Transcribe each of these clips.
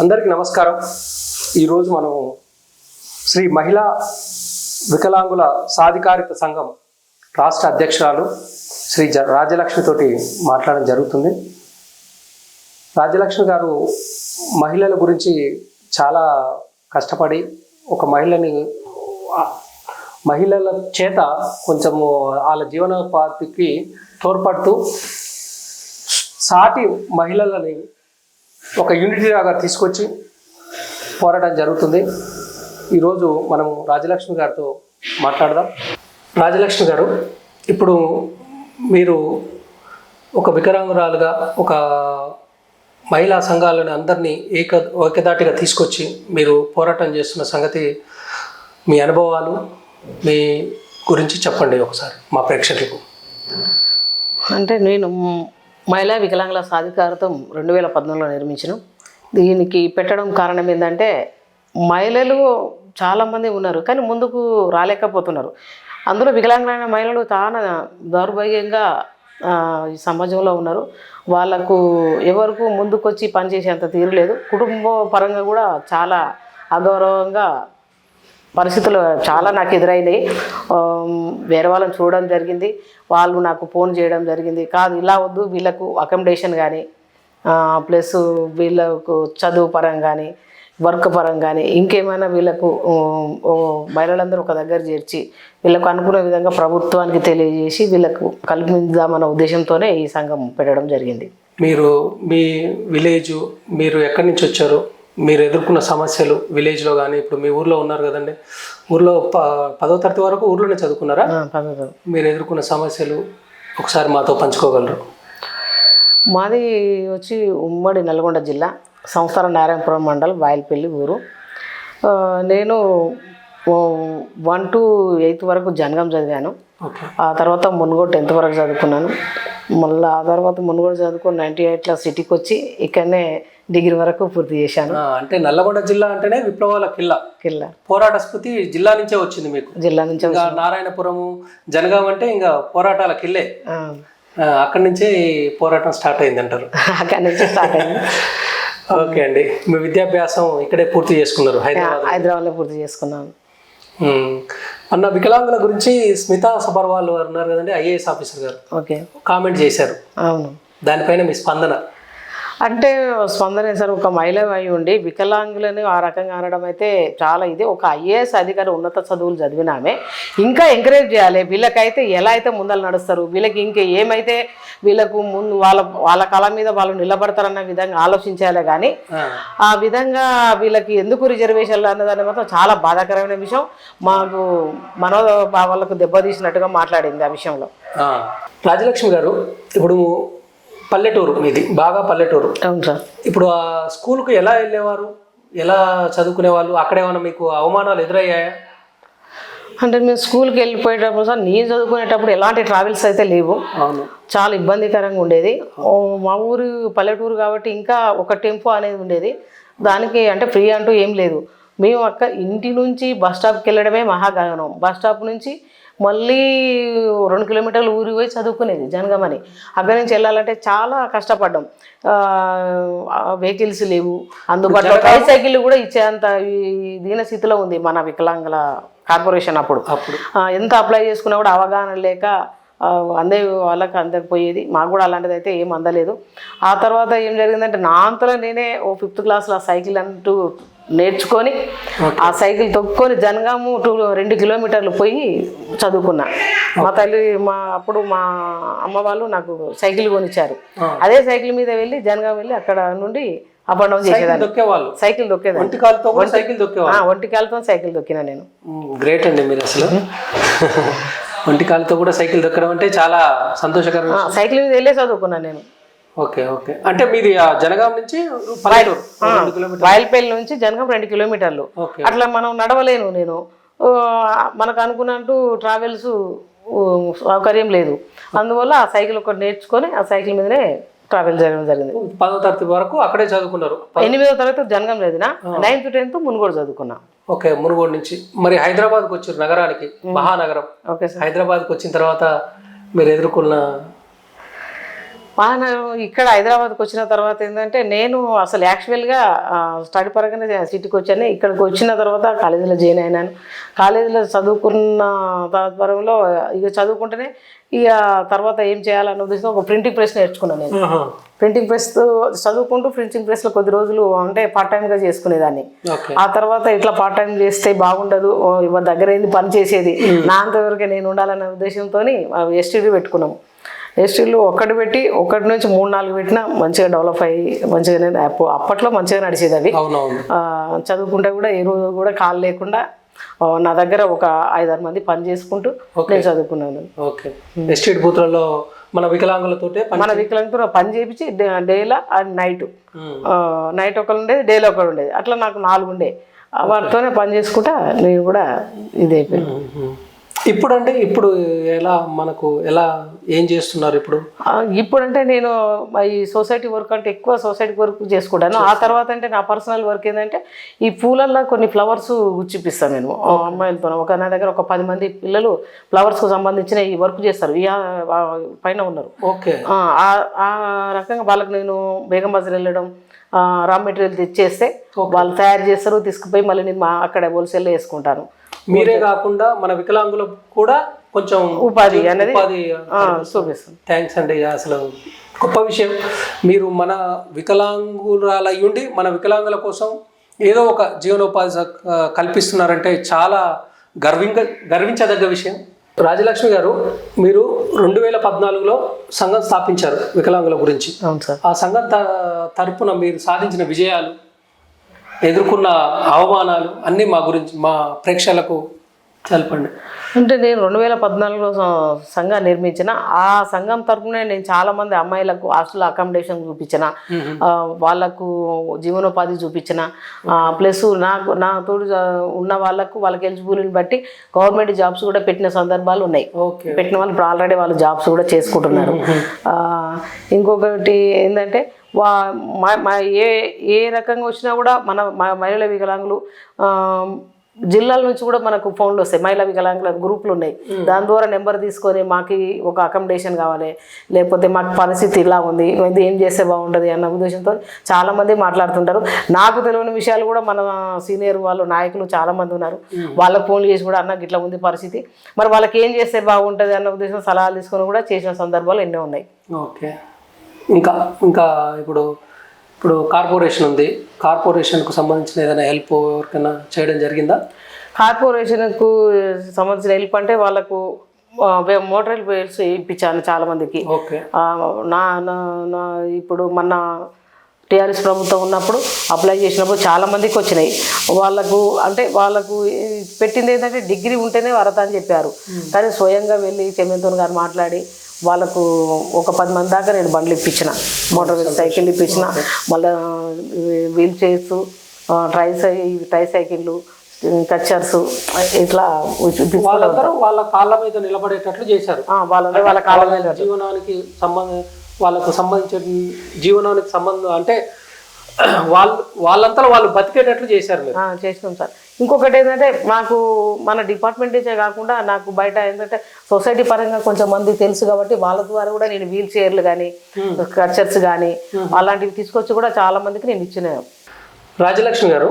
అందరికీ నమస్కారం. ఈరోజు మనం శ్రీ మహిళా వికలాంగుల సాధికారిత సంఘం రాష్ట్ర అధ్యక్షురాలు శ్రీ జ రాజ్యలక్ష్మి తోటి మాట్లాడడం జరుగుతుంది. రాజ్యలక్ష్మి గారు మహిళల గురించి చాలా కష్టపడి ఒక మహిళని మహిళల చేత కొంచెము వాళ్ళ జీవనోపాధికి తోడ్పడుతూ సాటి మహిళలని ఒక యూనిటీ లాగా తీసుకొచ్చి పోరాటం జరుగుతుంది. ఈరోజు మనం రాజలక్ష్మి గారితో మాట్లాడదాం. రాజలక్ష్మి గారు ఇప్పుడు మీరు ఒక వికలాంగురాలుగా ఒక మహిళా సంఘాలను అందరినీ ఏక ఏకదాటిగా తీసుకొచ్చి మీరు పోరాటం చేస్తున్న సంగతి మీ అనుభవాలు మీ గురించి చెప్పండి ఒకసారి మా ప్రేక్షకులకు. అంటే నేను మహిళా వికలాంగుల సాధికారతం రెండు వేల పద్నాలుగులో నిర్మించిన దీనికి పెట్టడం కారణం ఏంటంటే మహిళలు చాలామంది ఉన్నారు కానీ ముందుకు రాలేకపోతున్నారు. అందులో వికలాంగులైన మహిళలు చాలా దౌర్భాగ్యంగా ఈ సమాజంలో ఉన్నారు. వాళ్ళకు ఎవరికి ముందుకొచ్చి పనిచేసేంత తీరు లేదు. కుటుంబ పరంగా కూడా చాలా అగౌరవంగా పరిస్థితులు చాలా నాకు ఎదురైనాయి. వేరే వాళ్ళని చూడడం జరిగింది. వాళ్ళు నాకు ఫోన్ చేయడం జరిగింది. కాదు ఇలా వద్దు వీళ్ళకు అకామిడేషన్ కానీ ప్లస్ వీళ్ళకు చదువు పరం కానీ వర్క్ పరం కానీ ఇంకేమైనా వీళ్ళకు మహిళలందరూ ఒక దగ్గర చేర్చి వీళ్ళకు అనుకునే విధంగా ప్రభుత్వానికి తెలియజేసి వీళ్ళకు కల్పించామన్న ఉద్దేశంతోనే ఈ సంఘం పెట్టడం జరిగింది. మీరు మీ విలేజ్ మీరు ఎక్కడి నుంచి వచ్చారు? మీరు ఎదుర్కొన్న సమస్యలు విలేజ్లో కానీ ఇప్పుడు మీ ఊర్లో ఉన్నారు కదండి. ఊర్లో ప పదో తరగతి వరకు ఊర్లోనే చదువుకున్నారా. మీరు ఎదుర్కొన్న సమస్యలు ఒకసారి మాతో పంచుకోగలరు. మాది వచ్చి ఉమ్మడి నల్గొండ జిల్లా సంస్థల నారాయణపురం మండల్ వాయిల్పల్లి ఊరు. నేను వన్ టు ఎయిత్ వరకు జనగం చదివాను. ఆ తర్వాత మునుగోడు టెన్త్ వరకు చదువుకున్నాను. మళ్ళీ ఆ తర్వాత మునుగోడు చదువుకొని నైంటీ ఎయిట్లో సిటీకి వచ్చి ఇక్కడనే డిగ్రీ వరకు పూర్తి చేశాను. అంటే నల్లగొండ జిల్లా అంటేనే విప్లవాల కిల్లా. కిల్లా. పోరాట స్ఫూర్తి జిల్లా నుంచే వచ్చింది మీకు. జిల్లా నుంచి ఇంకా నారాయణపురము జనగాం అంటే ఇంకా పోరాటాల కిల్లే. అక్కడి నుంచే పోరాటం స్టార్ట్ అయింది అంటారు. అక్కడి నుంచి స్టార్ట్ అయింది. ఓకే అండి. మీ విద్యాభ్యాసం ఇక్కడే పూర్తి చేసుకున్నారు హైదరాబాద్ హైదరాబాద్లో. పూర్తి చేసుకున్నాను. అన్న వికలాంగుల గురించి స్మితా సబర్వాల్ గారు ఉన్నారు కదండి ఐఏఎస్ ఆఫీసర్ గారు. ఓకే. కామెంట్ చేశారు. అవును. దానిపైన మీ స్పందన. అంటే స్పందన సార్? ఒక మహిళ అయి ఉండి వికలాంగులని ఆ రకంగా అనడం అయితే చాలా ఇది. ఒక ఐఏఎస్ అధికారి ఉన్నత చదువులు చదివినామే ఇంకా ఎంకరేజ్ చేయాలి. వీళ్ళకైతే ఎలా అయితే ముందలు నడుస్తారు? వీళ్ళకి ఇంకా ఏమైతే వీళ్ళకు ముందు వాళ్ళ వాళ్ళ కళ మీద వాళ్ళు నిలబడతారన్న విధంగా ఆలోచించాలి కానీ ఆ, విధంగా వీళ్ళకి ఎందుకు రిజర్వేషన్లు అన్నదాన్ని మాత్రం చాలా బాధాకరమైన విషయం. మాకు మనోభావాలకు దెబ్బతీసినట్టుగా మాట్లాడింది ఆ విషయంలో. రాజలక్ష్మి గారు ఇప్పుడు పల్లెటూరు మీది బాగా పల్లెటూరు. అవును సార్. ఇప్పుడు ఆ స్కూల్కు ఎలా వెళ్ళేవారు? ఎలా చదువుకునే వాళ్ళు అక్కడ ఏమైనా మీకు అవమానాలు ఎదురయ్యాయా? అంటే మేము స్కూల్కి వెళ్ళిపోయేటప్పుడు సార్ నేను చదువుకునేటప్పుడు ఎలాంటి ట్రావెల్స్ అయితే లేవు. అవును. చాలా ఇబ్బందికరంగా ఉండేది. ఓ, మా ఊరు పల్లెటూరు కాబట్టి ఇంకా ఒక టెంపో అనేది ఉండేది. దానికి అంటే ఫ్రీ అంటూ ఏం లేదు. మేము అక్క ఇంటి నుంచి బస్ స్టాప్కి వెళ్ళడమే మహాగగనం. బస్ స్టాప్ నుంచి మళ్ళీ రెండు కిలోమీటర్లు ఊరి పోయి చదువుకునేది జనగమని. అక్కడి నుంచి వెళ్ళాలంటే చాలా కష్టపడ్డాం. వెహికల్స్ లేవు. అందుబాటులో ట్రైసైకిల్ కూడా ఇచ్చేంత ఈ దీన స్థితిలో ఉంది మన వికలాంగుల కార్పొరేషన్ అప్పుడు. ఎంత అప్లై చేసుకున్నా కూడా అవగాహన లేక అందే వాళ్ళకి అందకపోయేది మాకు కూడా అలాంటిది అయితే ఏం అందలేదు. ఆ తర్వాత ఏం జరిగిందంటే నా అంతలో నేనే ఓ ఫిఫ్త్ క్లాస్లో ఆ సైకిల్ అంటూ నేర్చుకొని ఆ సైకిల్ తొక్కొని జనగాము టూ రెండు కిలోమీటర్లు పోయి చదువుకున్నా. మా తల్లి మా అప్పుడు మా అమ్మ వాళ్ళు నాకు సైకిల్ కొనిచ్చారు. అదే సైకిల్ మీద వెళ్ళి జనగాం వెళ్ళి అక్కడ నుండి అప్ అండ్ డౌన్ చేసేదాన్ని. దొక్కేవాళ్ళు సైకిల్ దొక్కేదాన్ని ఒంటి కాలుతో సైకిల్ దొక్కేవాళ్ళు ఒంటి కాలుతో సైకిల్ దొక్కినా నేను. గ్రేట్ అండి మీరు అసలు. ఒంటి కాలుతో కూడా సైకిల్ దొక్కడం అంటే చాలా సంతోషకరం ఆ, సైకిల్ మీద వెళ్ళే చదువుకున్నాను నేను. Okay okay. అంటే మీది ఆ జనగాం నుంచి వాయిల్పల్లి నుంచి జనగం రెండు కిలోమీటర్లు. అట్లా మనం నడవలేను నేను. మనకు అనుకున్నట్టు ట్రావెల్స్ సౌకర్యం లేదు. అందువల్ల ఆ సైకిల్ ఒకటి నేర్చుకొని ఆ సైకిల్ మీదనే ట్రావెల్ చేయడం జరిగింది. పదో తరగతి వరకు అక్కడే చదువుకున్నారు. ఎనిమిదో తరగతి జనగం చదివిన నైన్త్ టెన్త్ మునుగోడు చదువుకున్నా. ఓకే మునుగోడు నుంచి. మరి హైదరాబాద్కి వచ్చారు నగరానికి మహానగరం. ఓకే హైదరాబాద్కి వచ్చిన తర్వాత మీరు ఎదుర్కొన్న మన ఇక్కడ హైదరాబాద్కి వచ్చిన తర్వాత ఏంటంటే నేను అసలు యాక్చువల్గా స్టడీ పరంగానే సిటీకి వచ్చాను. ఇక్కడికి వచ్చిన తర్వాత కాలేజీలో జాయిన్ అయినాను. కాలేజీలో చదువుకున్న తత్పరంలో ఇక చదువుకుంటేనే ఇక తర్వాత ఏం చేయాలన్న ఉద్దేశం ఒక ప్రింటింగ్ ప్రెస్ నేర్చుకున్నాను నేను. ప్రింటింగ్ ప్రెస్ చదువుకుంటూ ప్రింటింగ్ ప్రెస్లో కొద్ది రోజులు అంటే పార్ట్ టైంగా చేసుకునేదాన్ని. ఆ తర్వాత ఇట్లా పార్ట్ టైం చేస్తే బాగుండదు. దగ్గర ఏంది పని చేసేది. నా అంతవరకే నేను ఉండాలనే ఉద్దేశంతో ఎస్టీడీ పెట్టుకున్నాము. ఎస్టీలు ఒక్కటి పెట్టి ఒకటి నుంచి మూడు నాలుగు పెట్టినా మంచిగా డెవలప్ అయ్యి మంచిగానే అప్పు- అప్పట్లో మంచిగా నడిచేది అవి. చదువుకుంటే కూడా ఏ రోజు కూడా కాలు లేకుండా నా దగ్గర ఒక ఐదారు మంది పని చేసుకుంటూ నేను చదువుకున్నాను. ఓకే. బూత్లలో మన వికలాంగులతోటే పని మన వికలాంగులతో పని చేపించి డే- డేలా అండ్ నైట్. నైట్ ఒకరు ఉండేది డేలో ఒకరు ఉండేది. అట్లా నాకు నాలుగు ఉండే. వాటితోనే పని చేసుకుంటా నేను కూడా ఇది అయిపోయింది. ఇప్పుడు అంటే ఇప్పుడు ఎలా మనకు ఎలా ఏం చేస్తున్నారు ఇప్పుడు? ఆ, ఇప్పుడంటే నేను ఈ సొసైటీ వర్క్ అంటే ఎక్కువ సొసైటీ వర్క్ చేసుకుంటాను. ఆ తర్వాత అంటే నా పర్సనల్ వర్క్ ఏంటంటే ఈ పూలల్లో కొన్ని ఫ్లవర్స్ గుచ్చిపిస్తాను నేను. అమ్మాయిలతో ఒక నా దగ్గర ఒక పది మంది పిల్లలు ఫ్లవర్స్కు సంబంధించిన ఈ వర్క్ చేస్తారు. పైన ఉన్నారు. ఓకే. ఆ, రకంగా వాళ్ళకి నేను బేగం బజార్ వెళ్ళడం రా మెటీరియల్ తెచ్చేస్తే వాళ్ళు తయారు చేస్తారు. తీసుకుపోయి మళ్ళీ నేను మా అక్కడ హోల్సేల్లో వేసుకుంటాను. మీరే కాకుండా మన వికలాంగులకు కూడా కొంచెం ఉపాధి అనేది ఉపాధి ఆ, చూపిస్తాను థ్యాంక్స్ అండి అసలు గొప్ప విషయం. మీరు మన వికలాంగురాలు అయ్యుండి మన వికలాంగుల కోసం ఏదో ఒక జీవనోపాధి కల్పిస్తున్నారంటే చాలా గర్వింగ గర్వించదగ్గ విషయం. రాజలక్ష్మి గారు మీరు రెండు వేల పద్నాలుగులో సంఘం స్థాపించారు వికలాంగుల గురించి. అవును సార్. ఆ సంఘం త- తరపున మీరు సాధించిన విజయాలు ఎదుర్కొన్న అవమానాలు అన్నీ మా గురించి మా ప్రేక్షకులకు తెలపండి అంటే నేను రెండు వేల పద్నాలుగులో సంఘం నిర్మించిన ఆ సంఘం తరపునే నేను చాలా మంది అమ్మాయిలకు హాస్టల్ అకామిడేషన్ చూపించిన వాళ్ళకు జీవనోపాధి చూపించిన ప్లస్ నాకు నా తోడు ఉన్న వాళ్ళకు వాళ్ళకి ఎలిజిబుల్ని బట్టి గవర్నమెంట్ జాబ్స్ కూడా పెట్టిన సందర్భాలు ఉన్నాయి. ఓకే పెట్టిన వాళ్ళు ఇప్పుడు ఆల్రెడీ వాళ్ళు జాబ్స్ కూడా చేసుకుంటున్నారు. ఇంకొకటి ఏంటంటే వా ఏ ఏ రకంగా వచ్చినా కూడా మన మ- మహిళల వికలాంగులు జిల్లాల నుంచి కూడా మనకు ఫోన్లు వస్తాయి. మహిళా వికలాంగుల గ్రూపులు ఉన్నాయి. దాని ద్వారా నెంబర్ తీసుకొని మాకు ఒక అకామిడేషన్ కావాలి. లేకపోతే మాకు పరిస్థితి ఇలా ఉంది. ఇది ఏం చేస్తే బాగుంటుంది అన్న ఉద్దేశంతో చాలా మంది మాట్లాడుతుంటారు. నాకు తెలియని విషయాలు కూడా మన సీనియర్ వాళ్ళు నాయకులు చాలా మంది ఉన్నారు వాళ్ళకి ఫోన్లు చేసి కూడా అన్న ఇట్లా ఉంది పరిస్థితి. మరి వాళ్ళకి ఏం చేస్తే బాగుంటుంది అన్న ఉద్దేశం సలహాలు తీసుకొని కూడా చేసిన సందర్భాలు ఎన్నో ఉన్నాయి. ఓకే. ఇంకా ఇంకా ఇప్పుడు ఇప్పుడు కార్పొరేషన్ ఉంది. కార్పొరేషన్కు సంబంధించిన ఏదైనా హెల్ప్ ఎవరికైనా చేయడం జరిగిందా? కార్పొరేషన్కు సంబంధించిన హెల్ప్ అంటే వాళ్ళకు మోటార్ వెహికల్స్ ఇప్పించాను చాలా మందికి నా నా- నా ఇప్పుడు మన టీఆర్ఎస్ ప్రభుత్వం ఉన్నప్పుడు అప్లై చేసినప్పుడు చాలా మందికి వచ్చినాయి. వాళ్ళకు అంటే వాళ్ళకు పెట్టింది ఏంటంటే డిగ్రీ ఉంటేనే వరద అని చెప్పారు. కానీ స్వయంగా వెళ్ళి చెమ్మెంతోన్ గారు మాట్లాడి వాళ్ళకు ఒక పది మంది దాకా నేను బండ్లు ఇప్పించిన మోటార్ సైకిల్ ఇప్పించిన మళ్ళీ వీల్ చైర్స్ ట్రై సై ట్రై సైకిళ్ళు కచ్చర్స్ ఇట్లా. వాళ్ళందరూ వాళ్ళ కాళ్ళ మీద నిలబడేటట్లు చేశారు. వాళ్ళందరూ వాళ్ళ కాళ్ళ మీద జీవనానికి సంబంధం వాళ్ళకు సంబంధించిన జీవనానికి సంబంధం అంటే వాళ్ళు వాళ్ళంతా వాళ్ళు బతికేటట్లు చేశారు మీరు. చేసినాం సార్. ఇంకొకటి ఏంటంటే మాకు మన డిపార్ట్మెంట్ నుంచే కాకుండా నాకు బయట ఏంటంటే సొసైటీ పరంగా కొంచెం మంది తెలుసు కాబట్టి వాళ్ళ ద్వారా కూడా నేను వీల్ చైర్లు కానీ కల్చర్స్ కానీ అలాంటివి తీసుకొచ్చి కూడా చాలా మందికి నేను ఇచ్చిన. రాజలక్ష్మి గారు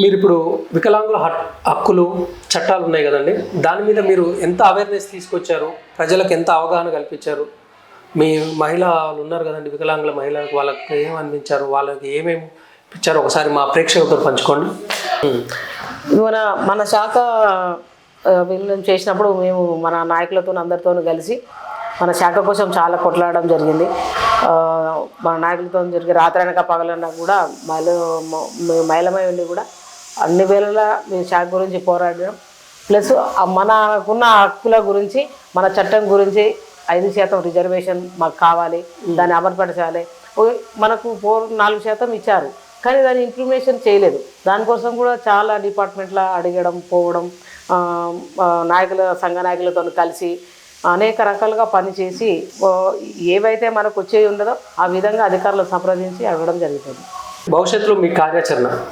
మీరు ఇప్పుడు వికలాంగుల హక్- హక్కులు చట్టాలు ఉన్నాయి కదండి. దాని మీద మీరు ఎంత అవేర్నెస్ తీసుకొచ్చారు? ప్రజలకు ఎంత అవగాహన కల్పించారు? మీ మహిళలు ఉన్నారు కదండి వికలాంగుల మహిళలకు వాళ్ళకి ఏం అందించారు వాళ్ళకి ఏమేమి ఇచ్చారు ఒకసారి మా ప్రేక్షకులతో పంచుకోండి. మన మన శాఖ విలీనం చేసినప్పుడు మేము మన నాయకులతో అందరితో కలిసి మన శాఖ కోసం చాలా కొట్లాడడం జరిగింది. మన నాయకులతో జరిగే రాత్రనక పగలన్నా కూడా మహిళ మహిళమై ఉండి కూడా అన్ని వేళలా మేము శాఖ గురించి పోరాడడం. ప్లస్ మనకున్న హక్కుల గురించి మన చట్టం గురించి ఐదు శాతం రిజర్వేషన్ మాకు కావాలి దాన్ని అమలుపరచాలి. ఓ- మనకు ఫోర్ నాలుగు శాతం ఇచ్చారు. కానీ దాన్ని ఇంప్లిమెంటేషన్ చేయలేదు. దానికోసం కూడా చాలా డిపార్ట్మెంట్లో అడగడం పోవడం నాయకుల సంఘ నాయకులతో కలిసి అనేక రకాలుగా పనిచేసి ఏవైతే మనకు వచ్చేవి ఉండదో ఆ విధంగా అధికారులను సంప్రదించి అడగడం జరుగుతుంది. భవిష్యత్తులో మీ కార్యాచరణ?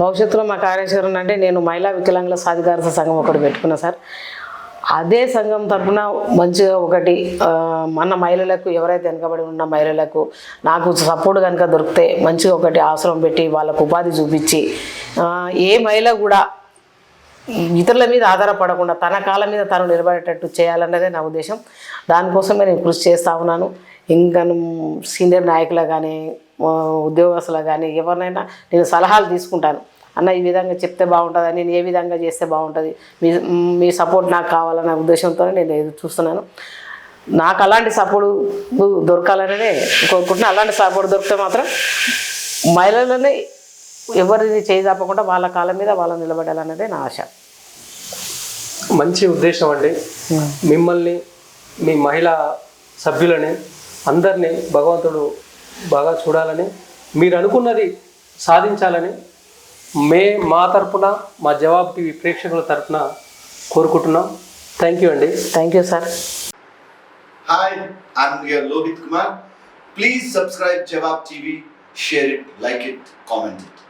భవిష్యత్తులో మా కార్యాచరణ అంటే నేను మహిళా వికలాంగుల సాధికారత సంఘం ఒకటి పెట్టుకున్నా సార్. అదే సంఘం తరఫున మంచిగా ఒకటి మన మహిళలకు ఎవరైతే వెనకబడి ఉన్న మహిళలకు నాకు సపోర్ట్ కనుక దొరికితే మంచిగా ఒకటి ఆశ్రమం పెట్టి వాళ్ళకు ఉపాధి చూపించి ఏ మహిళ కూడా ఇతరుల మీద ఆధారపడకుండా తన కాలం మీద తను నిలబడేటట్టు చేయాలన్నదే నా ఉద్దేశం. దానికోసమే నేను కృషి చేస్తూ ఉన్నాను. ఇంకా సీనియర్ నాయకులు కానీ ఉద్యోగస్తులు కానీ ఎవరినైనా నేను సలహాలు తీసుకుంటాను. అన్న ఈ విధంగా చెప్తే బాగుంటుంది నేను ఏ విధంగా చేస్తే బాగుంటుంది మీ మీ సపోర్ట్ నాకు కావాలన్న ఉద్దేశంతో నేను ఎదురు చూస్తున్నాను. నాకు అలాంటి సపోర్ట్ దొరకాలనే కోరుకుంటున్నాను అలాంటి సపోర్ట్ దొరికితే మాత్రం మహిళలనే ఎవరిని చేయి తప్పకుండా వాళ్ళ కాళ్ళ మీద వాళ్ళు నిలబడాలన్నదే నా ఆశ. మంచి ఉద్దేశం అండి. మిమ్మల్ని మీ మహిళా సభ్యులని అందరినీ భగవంతుడు బాగా చూడాలని మీరు అనుకున్నది సాధించాలని మే మా తరపున మా జవాబు టీవీ ప్రేక్షకుల తరఫున కోరుకుంటున్నాం. థ్యాంక్ యూ అండి. Thank you sir hi on Lohit Kumar please subscribe Jawab TV share it like it comment it